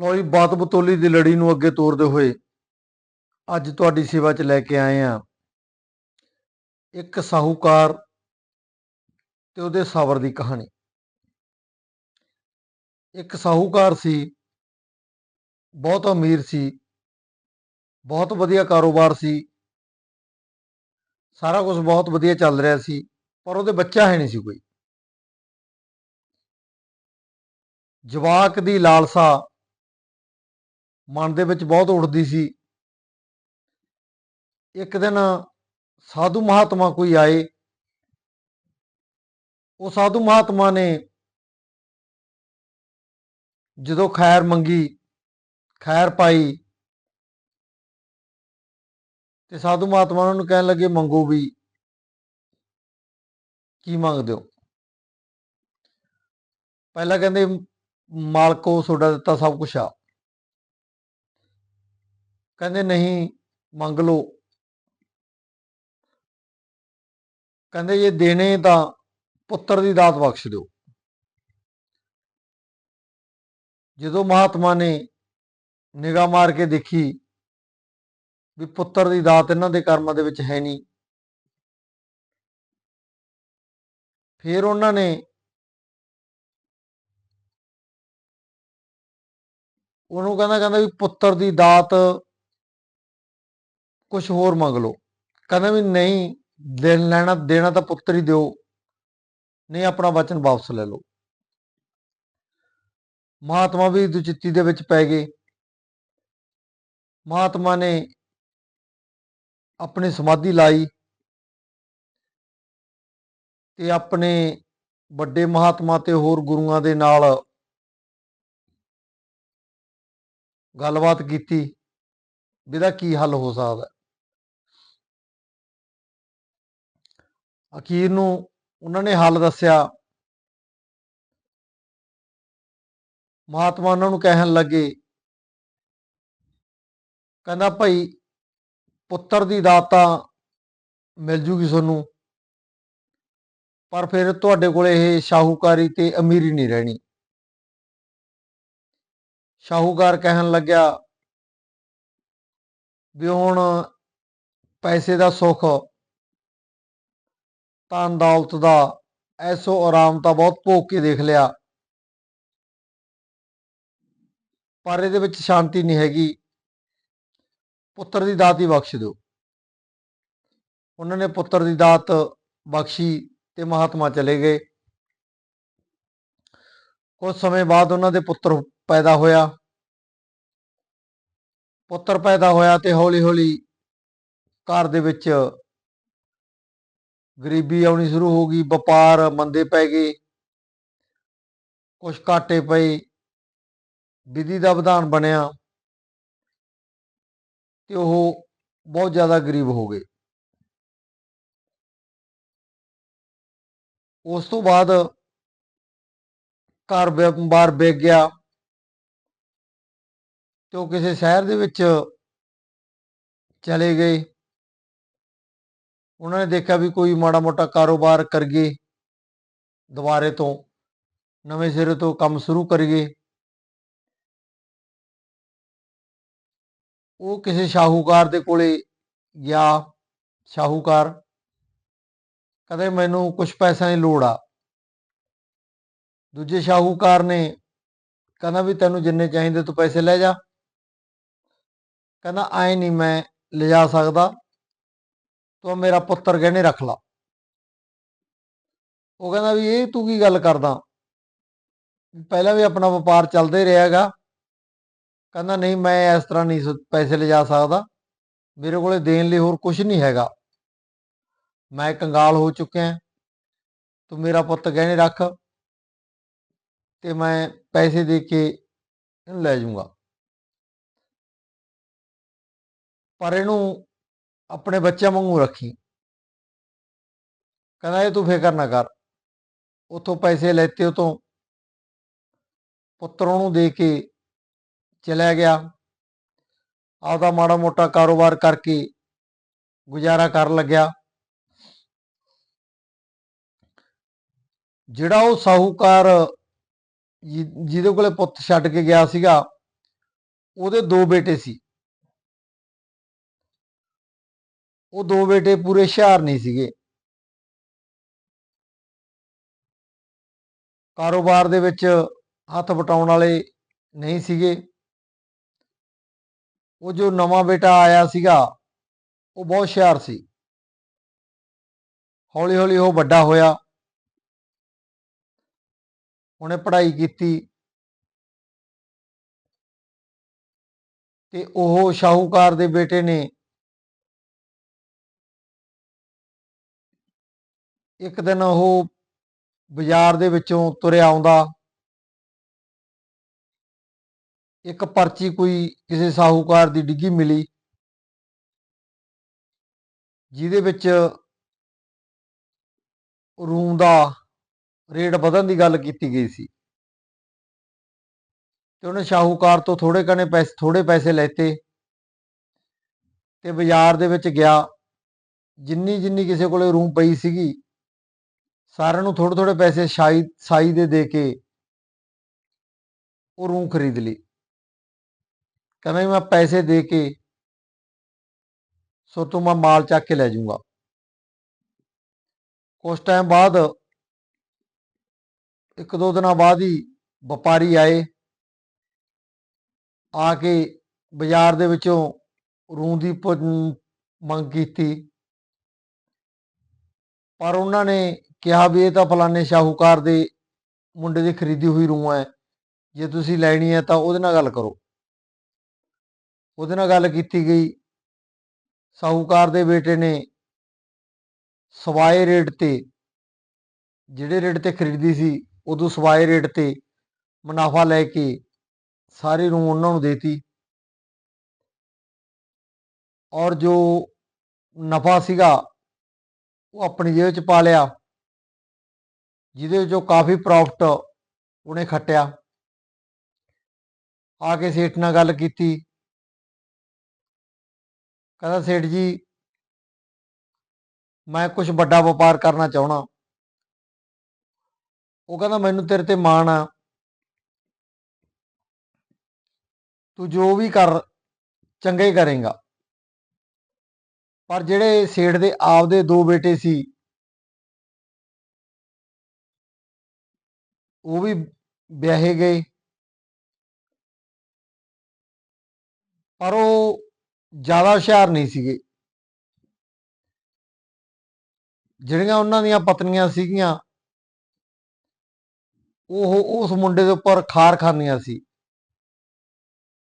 ਲੋ ਜੀ, ਬਾਤ ਬਤੋਲੀ ਦੀ ਲੜੀ ਨੂੰ ਅੱਗੇ ਤੋਰਦੇ ਹੋਏ ਅੱਜ ਤੁਹਾਡੀ ਸੇਵਾ 'ਚ ਲੈ ਕੇ ਆਏ ਆ ਇੱਕ ਸਾਹੂਕਾਰ ਤੇ ਉਹਦੇ ਸਾਵਰ ਦੀ ਕਹਾਣੀ। ਇੱਕ ਸਾਹੂਕਾਰ ਸੀ, ਬਹੁਤ ਅਮੀਰ ਸੀ, ਬਹੁਤ ਵਧੀਆ ਕਾਰੋਬਾਰ ਸੀ, ਸਾਰਾ ਕੁਝ ਬਹੁਤ ਵਧੀਆ ਚੱਲ ਰਿਹਾ ਸੀ, ਪਰ ਉਹਦੇ ਬੱਚਾ ਹੈ ਨਹੀਂ ਸੀ ਕੋਈ। ਜਵਾਕ ਦੀ ਲਾਲਸਾ ਮਨ ਦੇ ਵਿੱਚ ਬਹੁਤ ਉੱਠਦੀ ਸੀ। ਇੱਕ ਦਿਨ ਸਾਧੂ ਮਹਾਤਮਾ ਕੋਈ ਆਏ। ਉਹ ਸਾਧੂ ਮਹਾਤਮਾ ਨੇ ਜਦੋਂ ਖੈਰ ਮੰਗੀ, ਖੈਰ ਪਾਈ ਤੇ ਸਾਧੂ ਮਹਾਤਮਾ ਉਹਨਾਂ ਨੂੰ ਕਹਿਣ ਲੱਗੇ, ਮੰਗੋ ਵੀ। ਕੀ ਮੰਗਦੇ ਹੋ? ਪਹਿਲਾਂ ਕਹਿੰਦੇ, ਮਾਲਕੋ ਤੁਹਾਡਾ ਦਿੱਤਾ ਸਭ ਕੁਝ ਆ। ਕਹਿੰਦੇ ਨਹੀਂ, ਮੰਗ ਲਓ। ਕਹਿੰਦੇ ਜੇ ਦੇਣੇ ਤਾਂ ਪੁੱਤਰ ਦੀ ਦਾਤ ਬਖਸ਼ ਦਿਓ। ਜਦੋਂ ਮਹਾਤਮਾ ਨੇ ਨਿਗਾਹ ਮਾਰ ਕੇ ਦੇਖੀ ਵੀ ਪੁੱਤਰ ਦੀ ਦਾਤ ਇਹਨਾਂ ਦੇ ਕਰਮਾਂ ਦੇ ਵਿੱਚ ਹੈ ਨਹੀਂ, ਫਿਰ ਉਹਨਾਂ ਨੇ ਉਹਨੂੰ ਕਹਿੰਦਾ ਕਹਿੰਦਾ ਵੀ ਪੁੱਤਰ ਦੀ ਦਾਤ ਕੁਝ ਹੋਰ ਮੰਗ ਲਓ। ਕਹਿੰਦਾ ਵੀ ਨਹੀਂ, ਦੇਣ ਲੈਣਾ, ਦੇਣਾ ਤਾਂ ਪੁੱਤਰ ਹੀ ਦਿਓ। ਨਹੀਂ, ਆਪਣਾ ਵਚਨ ਵਾਪਸ ਲੈ ਲਓ। ਮਹਾਤਮਾ ਵੀ ਦੁਚਿੱਤੀ ਦੇ ਵਿੱਚ ਪੈ ਗਏ। ਮਹਾਤਮਾ ਨੇ ਆਪਣੀ ਸਮਾਧੀ ਲਾਈ ਤੇ ਆਪਣੇ ਵੱਡੇ ਮਹਾਤਮਾ ਤੇ ਹੋਰ ਗੁਰੂਆਂ ਦੇ ਨਾਲ ਗੱਲਬਾਤ ਕੀਤੀ ਵੀ ਇਹਦਾ ਕੀ ਹੱਲ ਹੋ ਸਕਦਾ। ਅਖੀਰ ਨੂੰ ਉਹਨਾਂ ਨੇ ਹੱਲ ਦੱਸਿਆ। ਮਹਾਤਮਾ ਉਹਨਾਂ ਨੂੰ ਕਹਿਣ ਲੱਗੇ, ਕਹਿੰਦਾ ਭਾਈ ਪੁੱਤਰ ਦੀ ਦਾਤ ਤਾਂ ਮਿਲ ਜੂਗੀ ਤੁਹਾਨੂੰ, ਪਰ ਫਿਰ ਤੁਹਾਡੇ ਕੋਲ ਇਹ ਸ਼ਾਹੂਕਾਰੀ ਤੇ ਅਮੀਰੀ ਨਹੀਂ ਰਹਿਣੀ। ਸ਼ਾਹੂਕਾਰ ਕਹਿਣ ਲੱਗਿਆ, ਵੀ ਹੁਣ ਪੈਸੇ ਦਾ ਸੁੱਖ ਤਾਂ ਦੌਲਤ ਦਾ ਐਸੋ ਆਰਾਮ ਤਾਂ ਬਹੁਤ ਭੋਗ ਕੇ ਦੇਖ ਲਿਆ। ਪਰ ਇਹਦੇ ਵਿੱਚ ਸ਼ਾਂਤੀ ਨਹੀਂ ਹੈਗੀ। ਪੁੱਤਰ ਦੀ ਦਾਤ ਹੀ ਬਖਸ਼ ਦਿਓ। ਉਹਨਾਂ ਨੇ ਪੁੱਤਰ ਦੀ ਦਾਤ ਬਖਸ਼ੀ ਤੇ ਮਹਾਤਮਾ ਚਲੇ ਗਏ। ਕੁਝ ਸਮੇਂ ਬਾਅਦ ਉਹਨਾਂ ਦੇ ਪੁੱਤਰ ਪੈਦਾ ਹੋਇਆ। ਪੁੱਤਰ ਪੈਦਾ ਹੋਇਆ ਤੇ ਹੌਲੀ-ਹੌਲੀ ਘਰ ਦੇ ਵਿੱਚ ਗਰੀਬੀ ਆਉਣੀ ਸ਼ੁਰੂ ਹੋ ਗਈ, ਵਪਾਰ ਮੰਦੇ ਪੈ ਗਏ ਕੁਝ ਘਾਟੇ ਪਏ, ਵਿਧੀ ਦਾ ਵਿਧਾਨ ਬਣਿਆ ਤੇ ਉਹ ਬਹੁਤ ਜ਼ਿਆਦਾ ਗਰੀਬ ਹੋ ਗਏ। ਉਸ ਤੋਂ ਬਾਅਦ ਘਰ ਬਾਰ ਵੇਚ ਗਿਆ ਤੇ ਉਹ ਕਿਸੇ ਸ਼ਹਿਰ ਦੇ ਵਿੱਚ ਚਲੇ ਗਏ। ਉਹਨਾਂ ਨੇ ਦੇਖਿਆ ਵੀ ਕੋਈ ਮਾੜਾ ਮੋਟਾ ਕਾਰੋਬਾਰ ਕਰੀਏ ਦੁਬਾਰੇ ਤੋਂ ਨਵੇਂ ਸਿਰੇ ਤੋਂ ਕੰਮ ਸ਼ੁਰੂ ਕਰੀਏ ਉਹ ਕਿਸੇ ਸ਼ਾਹੂਕਾਰ ਦੇ ਕੋਲੇ ਗਿਆ, ਸ਼ਾਹੂਕਾਰ ਕਦੇ ਮੈਨੂੰ ਕੁਝ ਪੈਸਿਆਂ ਦੀ ਲੋੜ ਆ। ਦੂਜੇ ਸ਼ਾਹੂਕਾਰ ਨੇ ਕਹਿੰਦਾ ਵੀ ਤੈਨੂੰ ਜਿੰਨੇ ਚਾਹੀਦੇ ਤੂੰ ਪੈਸੇ ਲੈ ਜਾ। ਕਹਿੰਦਾ, ਐ ਨਹੀਂ ਮੈਂ ਲਿਜਾ ਸਕਦਾ। ਤੂੰ ਮੇਰਾ ਪੁੱਤਰ ਗਹਿਣੇ ਰੱਖ ਲਾ। ਉਹ ਕਹਿੰਦਾ ਵੀ ਇਹ ਤੂੰ ਕੀ ਗੱਲ ਕਰਦਾ? ਪਹਿਲਾਂ ਵੀ ਆਪਣਾ ਵਪਾਰ ਚੱਲਦਾ ਹੀ ਰਿਹਾਗਾ ਕਹਿੰਦਾ ਨਹੀਂ, ਮੈਂ ਇਸ ਤਰ੍ਹਾਂ ਨਹੀਂ ਪੈਸੇ ਲਿਜਾ ਸਕਦਾ। ਮੇਰੇ ਕੋਲੇ ਦੇਣ ਲਈ ਹੋਰ ਕੁਝ ਨਹੀਂ ਹੈਗਾ। ਮੈਂ ਕੰਗਾਲ ਹੋ ਚੁੱਕਿਆ ਤੂੰ ਮੇਰਾ ਪੁੱਤ ਗਹਿਣੇ ਰੱਖ ਤੇ ਮੈਂ ਪੈਸੇ ਦੇ ਕੇ ਇਹਨੂੰ ਲੈ ਜਾਊਂਗਾ। ਪਰ ਇਹਨੂੰ ਆਪਣੇ ਬੱਚਿਆਂ ਵਾਂਗੂ ਰੱਖੀ। ਕਹਿੰਦਾ, ਇਹ ਤੂੰ ਫਿਕਰ ਨਾ ਕਰ। ਉਥੋਂ ਪੈਸੇ ਲੈਤੇ ਉਤੋਂ ਪੁੱਤਰ ਉਹਨੂੰ ਦੇ ਕੇ ਚਲਿਆ ਗਿਆ। ਆਪਦਾ ਮਾੜਾ ਮੋਟਾ ਕਾਰੋਬਾਰ ਕਰਕੇ ਗੁਜ਼ਾਰਾ ਕਰਨ ਲੱਗਿਆ। ਜਿਹੜਾ ਉਹ ਸਾਹੂਕਾਰ ਜਿਹਦੇ ਕੋਲੇ ਪੁੱਤ ਛੱਡ ਕੇ ਗਿਆ ਸੀਗਾ, ਉਹਦੇ ਦੋ ਬੇਟੇ ਸੀ। ਉਹ ਦੋ ਬੇਟੇ ਪੂਰੇ ਹੁਸ਼ਿਆਰ ਨਹੀਂ ਸੀਗੇ। ਕਾਰੋਬਾਰ ਦੇ ਵਿੱਚ ਹੱਥ ਵਟਾਉਣ ਵਾਲੇ ਨਹੀਂ ਸੀਗੇ। ਉਹ ਜੋ ਨਵਾਂ ਬੇਟਾ ਆਇਆ ਸੀਗਾ, ਉਹ ਬਹੁਤ ਹੁਸ਼ਿਆਰ ਸੀ। ਹੌਲੀ ਹੌਲੀ ਉਹ ਵੱਡਾ ਹੋਇਆ। ਉਹਨੇ ਪੜ੍ਹਾਈ ਕੀਤੀ। ਤੇ ਉਹ ਸ਼ਾਹੂਕਾਰ ਦੇ ਬੇਟੇ ਨੇ ਇੱਕ ਦਿਨ ਉਹ ਬਾਜ਼ਾਰ ਦੇ ਵਿੱਚੋਂ ਤੁਰਿਆ ਆਉਂਦਾ। ਇੱਕ ਪਰਚੀ ਕੋਈ ਕਿਸੇ ਸਾਹੂਕਾਰ ਦੀ ਡਿੱਗੀ ਮਿਲੀ, ਜਿਹਦੇ ਵਿੱਚ ਰੂਮ ਦਾ ਰੇਟ ਵਧਣ ਦੀ ਗੱਲ ਕੀਤੀ ਗਈ ਸੀ। ਤੇ ਉਹਨੇ ਸ਼ਾਹੂਕਾਰ ਤੋਂ ਥੋੜੇ ਕਨੇ ਪੈਸੇ ਥੋੜੇ ਪੈਸੇ ਲੈਤੇ ਤੇ ਬਾਜ਼ਾਰ ਦੇ ਵਿੱਚ ਗਿਆ। ਜਿੰਨੀ ਜਿੰਨੀ ਕਿਸੇ ਕੋਲੇ ਰੂਮ ਪਈ ਸੀਗੀ ਸਾਰਿਆਂ ਨੂੰ ਥੋੜੇ ਥੋੜੇ ਪੈਸੇ ਸ਼ਾਈ, ਸਾਈ ਦੇ ਦੇ ਕੇ ਉਹ ਰੂਮ ਖਰੀਦ ਲਈ। ਕਹਿੰਦਾ ਮੈਂ ਪੈਸੇ ਦੇ ਕੇ ਸੋ ਤੋਂ ਮੈਂ ਮਾਲ ਚੱਕ ਕੇ ਲੈ ਜਾਊਂਗਾ। ਕੁਝ ਟਾਈਮ ਬਾਅਦ ਇੱਕ ਦੋ ਦਿਨਾਂ ਬਾਅਦ ਹੀ ਵਪਾਰੀ ਆਏ। ਆ ਕੇ ਬਾਜ਼ਾਰ ਦੇ ਵਿੱਚੋਂ ਰੂੰ ਦੀ ਮੰਗ ਕੀਤੀ। ਪਰ ਉਹਨਾਂ ਨੇ ਕਿਹਾ ਵੀ ਇਹ ਤਾਂ ਫਲਾਣੇ ਸ਼ਾਹੂਕਾਰ ਦੇ ਮੁੰਡੇ ਦੀ ਖਰੀਦੀ ਹੋਈ ਰੂਹ ਹੈ। ਜੇ ਤੁਸੀਂ ਲੈਣੀ ਹੈ ਤਾਂ ਉਹਦੇ ਨਾਲ ਗੱਲ ਕਰੋ। ਉਹਦੇ ਨਾਲ ਗੱਲ ਕੀਤੀ ਗਈ। ਸ਼ਾਹੂਕਾਰ ਦੇ ਬੇਟੇ ਨੇ ਸਵਾਏ ਰੇਟ ਤੇ, ਜਿਹੜੇ ਰੇਟ ਤੇ ਖਰੀਦੀ ਸੀ, ਉਦੋਂ ਸਵਾਏ ਰੇਟ ਤੇ ਮੁਨਾਫਾ ਲੈ ਕੇ ਸਾਰੀ ਰੂਮ ਉਹਨਾਂ ਨੂੰ ਦੇਤੀ। ਔਰ ਜੋ ਨਫਾ ਸੀਗਾ, ਉਹ ਆਪਣੀ ਜੇਬ 'ਚ ਪਾ ਲਿਆ। ਜਿਹਦੇ ਵਿੱਚੋਂ ਕਾਫੀ ਪ੍ਰੋਫਿਟ ਉਹਨੇ ਖੱਟਿਆ। ਆ ਕੇ ਸੇਠ ਨਾਲ ਗੱਲ ਕੀਤੀ। ਕਹਿੰਦਾ, ਸੇਠ ਜੀ, ਮੈਂ ਕੁਝ ਵੱਡਾ ਵਪਾਰ ਕਰਨਾ ਚਾਹਣਾ ਉਹ ਕਹਿੰਦਾ, ਮੈਨੂੰ ਤੇਰੇ ਤੇ ਮਾਣ ਆ। ਤੂੰ ਜੋ ਵੀ ਕਰ, ਚੰਗਾ ਹੀ ਕਰੇਗਾ। ਪਰ ਜਿਹੜੇ ਸੇਠ ਦੇ ਆਪਦੇ ਦੋ ਬੇਟੇ ਸੀ ਉਹ ਵੀ ਵਿਆਹੇ ਗਏ। ਪਰ ਉਹ ਜ਼ਿਆਦਾ ਹੁਸ਼ਿਆਰ ਨਹੀਂ ਸੀਗੇ। ਜਿਹੜੀਆਂ ਉਹਨਾਂ ਦੀਆਂ ਪਤਨੀਆਂ ਸੀਗੀਆਂ, ਉਹ ਉਸ ਮੁੰਡੇ ਦੇ ਉੱਪਰ ਖਾਰ ਖਾਂਦੀਆਂ ਸੀ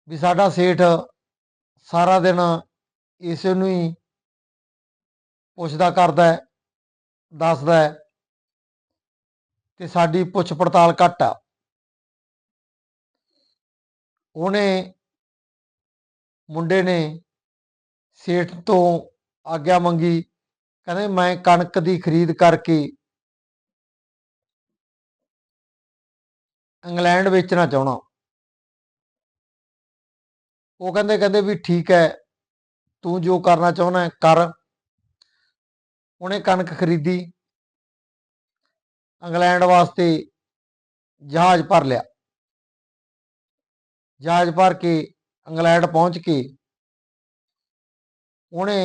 ਵੀ ਸਾਡਾ ਸੇਠ ਸਾਰਾ ਦਿਨ ਇਸੇ ਨੂੰ ਹੀ ਪੁੱਛਦਾ ਕਰਦਾ ਹੈ, ਦੱਸਦਾ ਹੈ। ਤੇ ਸਾਡੀ ਪੁੱਛ ਪੜਤਾਲ ਘੱਟ ਆ। ਉਹਨੇ ਮੁੰਡੇ ਨੇ ਸੇਠ ਤੋਂ ਆਗਿਆ ਮੰਗੀ, ਕਹਿੰਦੇ ਮੈਂ ਕਣਕ ਦੀ ਖਰੀਦ ਕਰਕੇ ਇੰਗਲੈਂਡ ਵੇਚਣਾ ਚਾਹਣਾ ਉਹ ਕਹਿੰਦੇ ਕਹਿੰਦੇ ਵੀ ਠੀਕ ਹੈ, ਤੂੰ ਜੋ ਕਰਨਾ ਚਾਹੁੰਦਾ ਕਰ। ਉਹਨੇ ਕਣਕ ਖਰੀਦੀ। ਇੰਗਲੈਂਡ ਵਾਸਤੇ ਜਹਾਜ਼ ਭਰ ਲਿਆ। ਜਹਾਜ਼ ਭਰ ਕੇ ਇੰਗਲੈਂਡ ਪਹੁੰਚ ਕੇ ਉਹਨੇ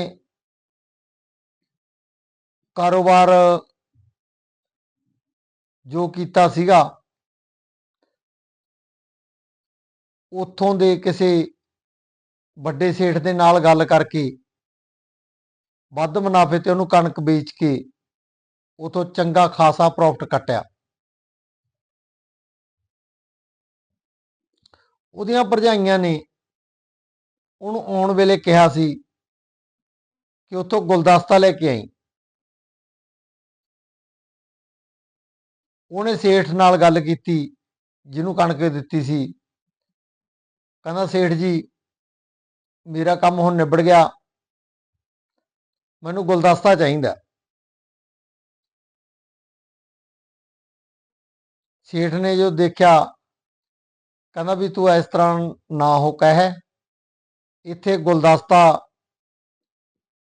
ਕਾਰੋਬਾਰ ਜੋ ਕੀਤਾ ਸੀਗਾ, ਉੱਥੋਂ ਦੇ ਕਿਸੇ ਵੱਡੇ ਸੇਠ ਦੇ ਨਾਲ ਗੱਲ ਕਰਕੇ ਵੱਧ ਮੁਨਾਫੇ ਤੇ ਉਹਨੂੰ ਕਣਕ ਵੇਚ ਕੇ ਉਥੋਂ ਚੰਗਾ ਖਾਸਾ ਪ੍ਰੋਫਿਟ ਕੱਟਿਆ। ਉਹਦੀਆਂ ਭਰਜਾਈਆਂ ਨੇ ਉਹਨੂੰ ਆਉਣ ਵੇਲੇ ਕਿਹਾ ਸੀ ਕਿ ਉਥੋਂ ਗੁਲਦਸਤਾ ਲੈ ਕੇ ਆਈ। ਉਹਨੇ ਸੇਠ ਨਾਲ ਗੱਲ ਕੀਤੀ, ਜਿਹਨੂੰ ਕਣਕ ਦਿੱਤੀ ਸੀ। ਕਹਿੰਦਾ, ਸੇਠ ਜੀ, ਮੇਰਾ ਕੰਮ ਹੁਣ ਨਿਬੜ ਗਿਆ। ਮੈਨੂੰ ਗੁਲਦਸਤਾ ਚਾਹੀਦਾ। ਸੇਠ ਨੇ ਜੋ ਦੇਖਿਆ, ਕਹਿੰਦਾ ਵੀ ਤੂੰ ਇਸ ਤਰ੍ਹਾਂ ਨਾ ਹੋ ਕਹਿ। ਇੱਥੇ ਗੁਲਦਸਤਾ,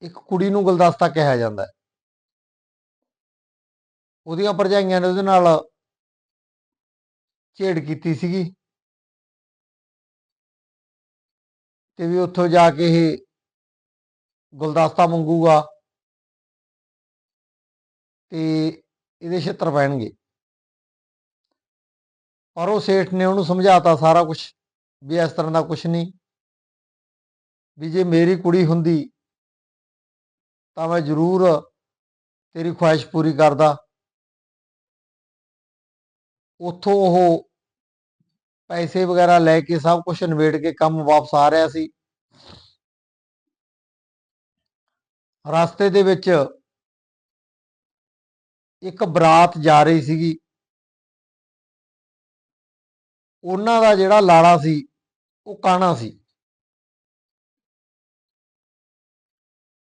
ਇੱਕ ਕੁੜੀ ਨੂੰ ਗੁਲਦਸਤਾ ਕਿਹਾ ਜਾਂਦਾ ਉਹਦੀਆਂ ਭਰਜਾਈਆਂ ਨੇ ਉਹਦੇ ਨਾਲ ਝੇੜ ਕੀਤੀ ਸੀਗੀ। ਤੇ ਵੀ ਉੱਥੋਂ ਜਾ ਕੇ ਇਹ ਗੁਲਦਸਤਾ ਮੰਗੂਗਾ ਤੇ ਇਹਦੇ ਛਿੱਤਰ ਪੈਣਗੇ। ਪਰ ਉਹ ਸੇਠ ਨੇ ਉਹਨੂੰ ਸਮਝਾਤਾ ਸਾਰਾ ਕੁਝ ਵੀ ਇਸ ਤਰ੍ਹਾਂ ਦਾ ਕੁਝ ਨਹੀਂ। ਵੀ ਜੇ ਮੇਰੀ ਕੁੜੀ ਹੁੰਦੀ ਤਾਂ ਮੈਂ ਜ਼ਰੂਰ ਤੇਰੀ ਖੁਆਇਸ਼ ਪੂਰੀ ਕਰਦਾ। ਉੱਥੋਂ ਉਹ ਪੈਸੇ ਵਗੈਰਾ ਲੈ ਕੇ ਸਭ ਕੁਝ ਨਿਬੇੜ ਕੇ ਕੰਮ ਵਾਪਸ ਆ ਰਿਹਾ ਸੀ। ਰਸਤੇ ਦੇ ਵਿੱਚ ਇੱਕ ਬਰਾਤ ਜਾ ਰਹੀ ਸੀਗੀ। ਉਹਨਾਂ ਦਾ ਜਿਹੜਾ ਲਾੜਾ ਸੀ, ਉਹ ਕਾਣਾ ਸੀ?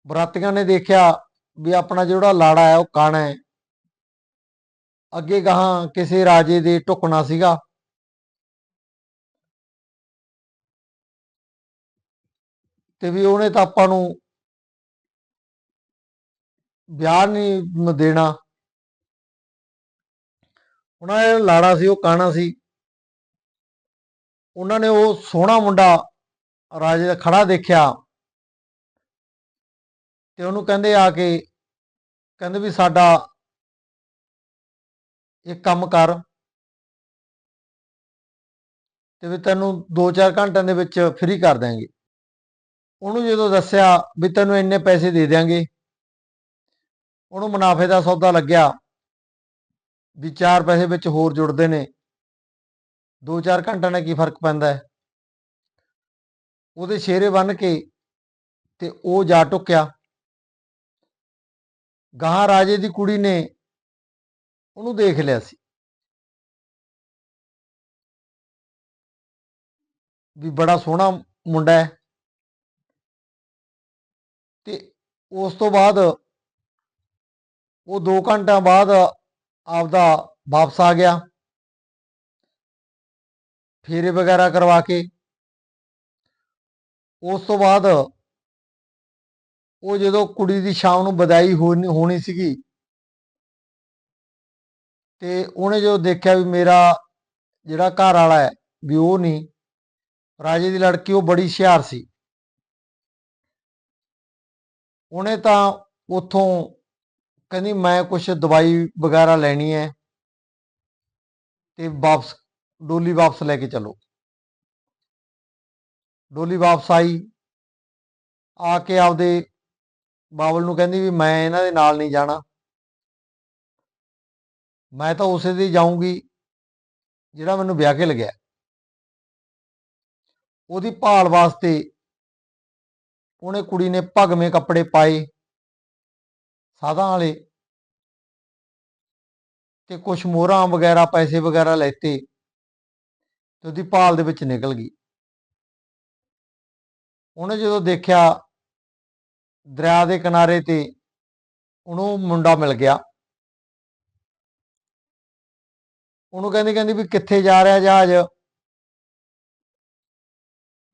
ਬਰਾਤੀਆਂ ਨੇ ਦੇਖਿਆ ਵੀ ਆਪਣਾ ਜਿਹੜਾ ਲਾੜਾ ਹੈ, ਉਹ ਕਾਣਾ ਹੈ? ਅੱਗੇ ਗਾਹਾਂ ਕਿਸੇ ਰਾਜੇ ਦੇ ਢੁਕਣਾ ਸੀਗਾ। ਤੇ ਵੀ ਉਹਨੇ ਤਾਂ ਆਪਾਂ ਨੂੰ ਵਿਆਹ ਨਹੀਂ ਦੇਣਾ। ਉਹਨਾਂ ਦਾ ਜਿਹੜਾ ਲਾੜਾ ਸੀ, ਉਹ ਕਾਣਾ ਸੀ? ਉਹਨਾਂ ਨੇ ਉਹ ਸੋਹਣਾ ਮੁੰਡਾ ਰਾਜੇ ਦਾ ਖੜਾ ਦੇਖਿਆ ਤੇ ਉਹਨੂੰ ਕਹਿੰਦੇ ਆ ਕੇ, ਕਹਿੰਦੇ ਵੀ ਸਾਡਾ ਇੱਕ ਕੰਮ ਕਰ ਤੇ ਵੀ ਤੈਨੂੰ 2-4 ਘੰਟਿਆਂ ਦੇ ਵਿੱਚ ਫ੍ਰੀ ਕਰ ਦਿਆਂਗੇ। ਉਹਨੂੰ ਜਦੋਂ ਦੱਸਿਆ ਵੀ ਤੈਨੂੰ ਇੰਨੇ ਪੈਸੇ ਦੇ ਦਿਆਂਗੇ, ਉਹਨੂੰ ਮੁਨਾਫੇ ਦਾ ਸੌਦਾ ਲੱਗਿਆ ਵੀ 4 ਪੈਸੇ ਵਿੱਚ ਹੋਰ ਜੁੜਦੇ ਨੇ। 2-4 ਘੰਟਿਆਂ ਨਾਲ ਕੀ ਫ਼ਰਕ ਪੈਂਦਾ ਹੈ? ਉਹਦੇ ਸ਼ੇਰੇ ਬੰਨ ਕੇ ਤੇ ਉਹ ਜਾ ਟੁੱਕਿਆ। ਗਾਹਾਂ ਰਾਜੇ ਦੀ ਕੁੜੀ ਨੇ ਉਹਨੂੰ ਦੇਖ ਲਿਆ ਸੀ। ਵੀ ਬੜਾ ਸੋਹਣਾ ਮੁੰਡਾ ਹੈ। ਤੇ ਉਸ ਤੋਂ ਬਾਅਦ ਉਹ 2 ਘੰਟਿਆਂ ਬਾਅਦ ਆਪਦਾ ਵਾਪਸ ਆ ਗਿਆ। ਫੇਰੇ ਵਗੈਰਾ ਕਰਵਾ ਕੇ। ਉਸ ਤੋਂ ਬਾਅਦ ਉਹ ਜਦੋਂ ਕੁੜੀ ਦੀ ਸ਼ਾਮ ਨੂੰ ਵਿਦਾਈ ਹੋਣੀ ਹੋਣੀ ਸੀਗੀ, ਤੇ ਉਹਨੇ ਜਦੋਂ ਦੇਖਿਆ ਵੀ ਮੇਰਾ ਜਿਹੜਾ ਘਰ ਵਾਲਾ ਹੈ ਵੀ ਉਹ ਨਹੀਂ, ਰਾਜੇ ਦੀ ਲੜਕੀ ਉਹ ਬੜੀ ਹੁਸ਼ਿਆਰ ਸੀ। ਉਹਨੇ ਤਾਂ ਉਥੋਂ ਕਹਿੰਦੀ ਮੈਂ ਕੁਝ ਦਵਾਈ ਵਗੈਰਾ ਲੈਣੀ ਹੈ, ਤੇ ਵਾਪਸ ਡੋਲੀ ਵਾਪਸ ਲੈ ਕੇ ਚਲੋ। ਡੋਲੀ ਵਾਪਸ ਆਈ। ਆ ਕੇ ਆਪਦੇ ਬਾਬਲ ਨੂੰ ਕਹਿੰਦੀ ਵੀ ਮੈਂ ਇਹਨਾਂ ਦੇ ਨਾਲ ਨਹੀਂ ਜਾਣਾ। ਮੈਂ ਤਾਂ ਉਸੇ ਦੇ ਜਾਊਂਗੀ, ਜਿਹੜਾ ਮੈਨੂੰ ਵਿਆਹ ਕੇ ਲਗਿਆ ਉਹਦੀ ਭਾਲ ਵਾਸਤੇ ਉਹਨੇ ਕੁੜੀ ਨੇ ਭਗਵੇਂ ਕੱਪੜੇ ਪਾਏ, ਸਾਧਾਂ ਵਾਲੇ ਤੇ ਕੁਝ ਮੋਹਰਾਂ ਵਗੈਰਾ, ਪੈਸੇ ਵਗੈਰਾ ਲੈਤੇ। ਤੇ ਉਹਦੀ ਭਾਲ ਦੇ ਵਿੱਚ ਨਿਕਲ ਗਈ। ਉਹਨੇ ਜਦੋਂ ਦੇਖਿਆ ਦਰਿਆ ਦੇ ਕਿਨਾਰੇ ਤੇ ਉਹਨੂੰ ਮੁੰਡਾ ਮਿਲ ਗਿਆ। ਉਹਨੂੰ ਕਹਿੰਦੀ ਕਹਿੰਦੀ ਵੀ ਕਿੱਥੇ ਜਾ ਰਿਹਾ ਜਹਾਜ਼?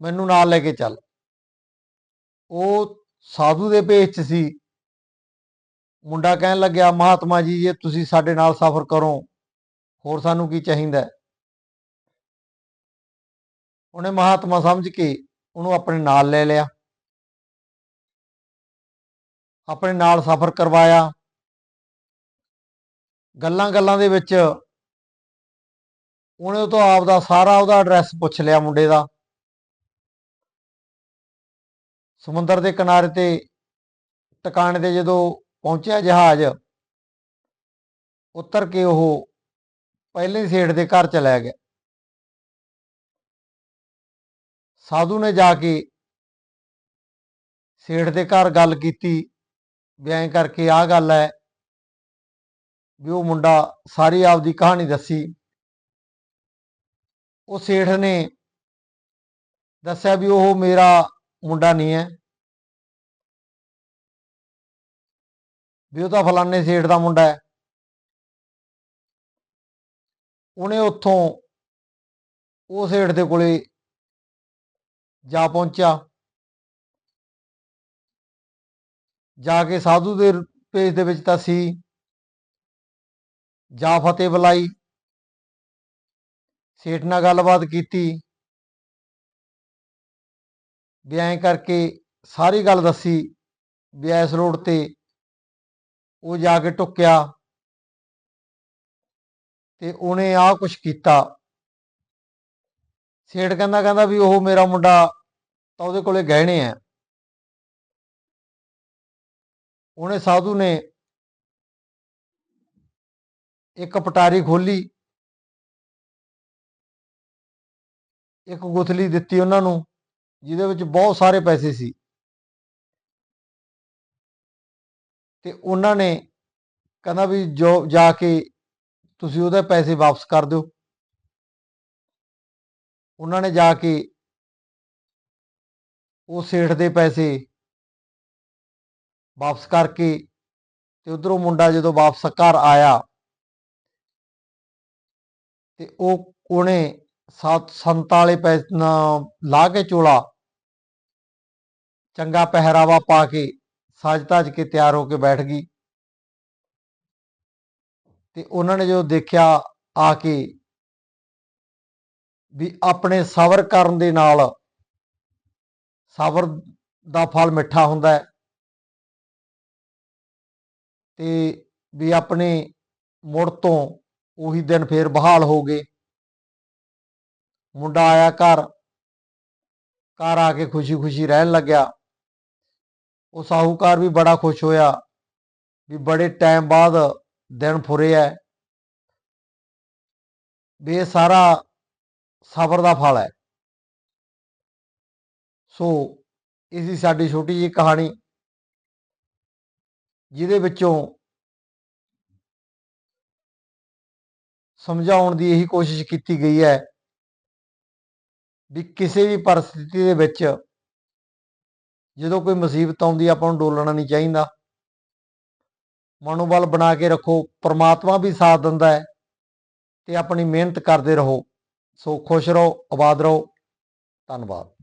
ਮੈਨੂੰ ਨਾਲ ਲੈ ਕੇ ਚੱਲ। ਉਹ ਸਾਧੂ ਦੇ ਭੇਸ 'ਚ ਸੀ। ਮੁੰਡਾ ਕਹਿਣ ਲੱਗਿਆ, ਮਹਾਤਮਾ ਜੀ, ਜੇ ਤੁਸੀਂ ਸਾਡੇ ਨਾਲ ਸਫ਼ਰ ਕਰੋ, ਹੋਰ ਸਾਨੂੰ ਕੀ ਚਾਹੀਦਾ? ਉਹਨੇ ਮਹਾਤਮਾ ਸਮਝ ਕੇ ਉਹਨੂੰ ਆਪਣੇ ਨਾਲ ਲੈ ਲਿਆ। ਆਪਣੇ ਨਾਲ ਸਫ਼ਰ ਕਰਵਾਇਆ। ਗੱਲਾਂ ਗੱਲਾਂ ਦੇ ਵਿੱਚ ਉਹਨੇ ਉਹ ਤੋਂ ਆਪ ਦਾ ਸਾਰਾ ਉਹਦਾ ਐਡਰੈਸ ਪੁੱਛ ਲਿਆ ਮੁੰਡੇ ਦਾ। ਸਮੁੰਦਰ ਦੇ ਕਿਨਾਰੇ ਤੇ ਟਿਕਾਣੇ ਤੇ ਜਦੋਂ ਪਹੁੰਚਿਆ ਜਹਾਜ਼, ਉਤਰ ਕੇ ਉਹ ਪਹਿਲੇ ਸੇਠ ਦੇ ਘਰ ਚਲਾ ਗਿਆ। ਸਾਧੂ ਨੇ ਜਾ ਕੇ ਸੇਠ ਦੇ ਘਰ ਗੱਲ ਕੀਤੀ ਵੀ ਐਂ ਕਰਕੇ ਆਹ ਗੱਲ ਹੈ ਵੀ ਉਹ ਮੁੰਡਾ ਸਾਰੀ ਆਪਦੀ ਕਹਾਣੀ ਦੱਸੀ। ਉਹ ਸੇਠ ਨੇ ਦੱਸਿਆ ਵੀ ਉਹ ਮੇਰਾ ਮੁੰਡਾ ਨਹੀਂ ਹੈ ਵੀ ਉਹ ਤਾਂ ਫਲਾਣੇ ਸੇਠ ਦਾ ਮੁੰਡਾ ਹੈ ਉਹਨੇ ਉੱਥੋਂ ਉਹ ਸੇਠ ਦੇ ਕੋਲੇ ਜਾ ਪਹੁੰਚਿਆ। ਜਾ ਕੇ ਸਾਧੂ ਦੇ ਪੇਜ ਦੇ ਵਿੱਚ ਤਾਂ ਸੀ। ਜਾ ਫਤਿਹ ਬੁਲਾਈ। ਸੇਠ ਨਾਲ ਗੱਲਬਾਤ ਕੀਤੀ। ਵੀ ਐਂ ਕਰਕੇ ਸਾਰੀ ਗੱਲ ਦੱਸੀ ਵੀ ਇਸ ਰੋਡ ਤੇ ਉਹ ਜਾ ਕੇ ਟੁੱਕਿਆ। ਤੇ ਉਹਨੇ ਆਹ ਕੁਛ ਕੀਤਾ। ਸੇਠ ਕਹਿੰਦਾ ਕਹਿੰਦਾ ਵੀ ਉਹ ਮੇਰਾ ਮੁੰਡਾ ਤਾਂ ਉਹਦੇ ਕੋਲੇ ਗਹਿਣੇ ਆ ਉਹਨੇ ਸਾਧੂ ਨੇ ਇੱਕ ਪਟਾਰੀ ਖੋਲੀ ਇੱਕ ਗੁਥਲੀ ਦਿੱਤੀ ਉਹਨਾਂ ਨੂੰ, ਜਿਹਦੇ ਵਿੱਚ ਬਹੁਤ ਸਾਰੇ ਪੈਸੇ ਸੀ। ਤੇ ਉਹਨਾਂ ਨੇ ਕਹਿੰਦਾ ਵੀ ਜੋ, ਜਾ ਕੇ ਤੁਸੀਂ ਉਹਦੇ ਪੈਸੇ ਵਾਪਸ ਕਰ ਦਿਓ। ਉਹਨਾਂ ਨੇ ਜਾ ਕੇ ਉਹ ਸੇਠ ਦੇ ਪੈਸੇ ਵਾਪਸ ਕਰਕੇ ਤੇ ਉਧਰੋਂ ਮੁੰਡਾ ਜਦੋਂ ਵਾਪਸ ਘਰ ਆਇਆ ਤੇ ਉਹ ਉਹਨੇ ਸੱਤ, ਸੰਤ ਵਾਲੇ ਪੈਸੇ ਲਾ ਕੇ ਚੋਲਾ, ਚੰਗਾ ਪਹਿਰਾਵਾ ਪਾ ਕੇ ਸਜ ਧਜ ਕੇ ਤਿਆਰ ਹੋ ਕੇ ਬੈਠ ਗਈ ਤੇ ਉਹਨਾਂ ਨੇ ਜਦੋਂ ਦੇਖਿਆ ਆ ਕੇ ਵੀ ਆਪਣੇ ਸਬਰ ਕਰਨ ਦੇ ਨਾਲ ਸਬਰ ਦਾ ਫਲ ਮਿੱਠਾ ਹੁੰਦਾ ਹੈ। ਤੇ ਵੀ ਆਪਣੇ ਮੁੜ ਤੋਂ ਉਹੀ ਦਿਨ ਫੇਰ ਬਹਾਲ ਹੋ ਗਏ। ਮੁੰਡਾ ਆਇਆ ਘਰ ਘਰ ਆ ਕੇ ਖੁਸ਼ੀ-ਖੁਸ਼ੀ ਰਹਿਣ ਲੱਗਿਆ। ਉਹ ਸਾਹੂਕਾਰ ਵੀ ਬੜਾ ਖੁਸ਼ ਹੋਇਆ ਵੀ ਬੜੇ ਟਾਈਮ ਬਾਅਦ ਦਿਨ ਫੁਰੇ ਐ ਵੀ ਇਹ ਸਾਰਾ ਸਬਰ ਦਾ ਫਲ ਹੈ। ਸੋ ਇਹ ਸੀ ਸਾਡੀ ਛੋਟੀ ਜਿਹੀ ਕਹਾਣੀ ਜਿਹਦੇ ਵਿੱਚੋਂ ਸਮਝਾਉਣ ਦੀ ਇਹੀ ਕੋਸ਼ਿਸ਼ ਕੀਤੀ ਗਈ ਹੈ ਵੀ ਕਿਸੇ ਵੀ ਪਰਿਸਥਿਤੀ ਦੇ ਵਿੱਚ ਜਦੋਂ ਕੋਈ ਮੁਸੀਬਤ ਆਉਂਦੀ ਆਪਾਂ ਨੂੰ ਡੋਲਣਾ ਨਹੀਂ ਚਾਹੀਦਾ। ਮਨੋਬਲ ਬਣਾ ਕੇ ਰੱਖੋ, ਪਰਮਾਤਮਾ ਵੀ ਸਾਥ ਦਿੰਦਾ ਹੈ ਤੇ ਆਪਣੀ ਮਿਹਨਤ ਕਰਦੇ ਰਹੋ। ਸੋ ਖੁਸ਼ ਰਹੋ ਆਬਾਦ ਰਹੋ ਧੰਨਵਾਦ